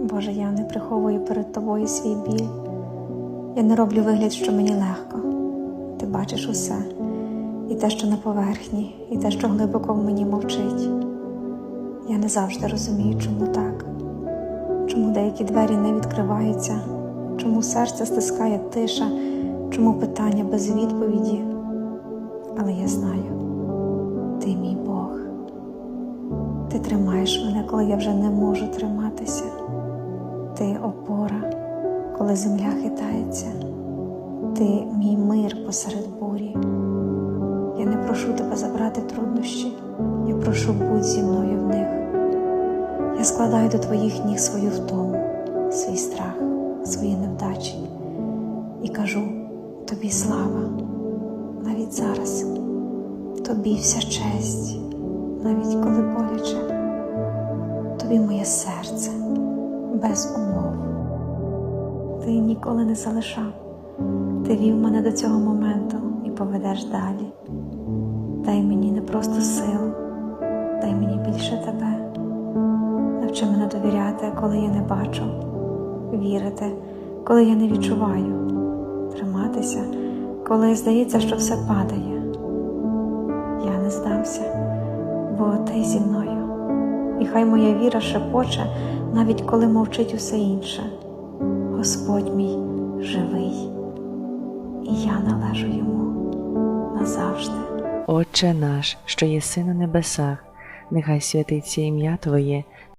Боже, я не приховую перед тобою свій біль. Я не роблю вигляд, що мені легко. Ти бачиш усе, і те, що на поверхні, і те, що глибоко в мені мовчить. Я не завжди розумію, чому так, чому деякі двері не відкриваються, чому серце стискає тиша, чому питання без відповіді. Але я знаю, ти мій Бог. Ти тримаєш мене, коли я вже не можу триматися. Ти опора, коли земля хитається. Ти мій мир посеред бурі. Я не прошу тебе забрати труднощі, я прошу будь зі мною в них. Я складаю до твоїх ніг свою втому, свій страх, свої невдачі. І кажу тобі слава, навіть зараз, тобі вся честь, навіть коли боляче, тобі моє серце без умов. Ти ніколи не залишав, ти вів мене до цього моменту і поведеш далі. Дай мені не просто силу, дай мені більше тебе. Навчи мене довіряти, коли я не бачу, вірити, коли я не відчуваю, триматися, коли здається, що все падає. Я не здамся, бо ти зі мною. І хай моя віра шепоче, навіть коли мовчить усе інше. Господь мій живий, і я належу йому назавжди. Отче наш, що єси на небесах, нехай святиться ім'я Твоє,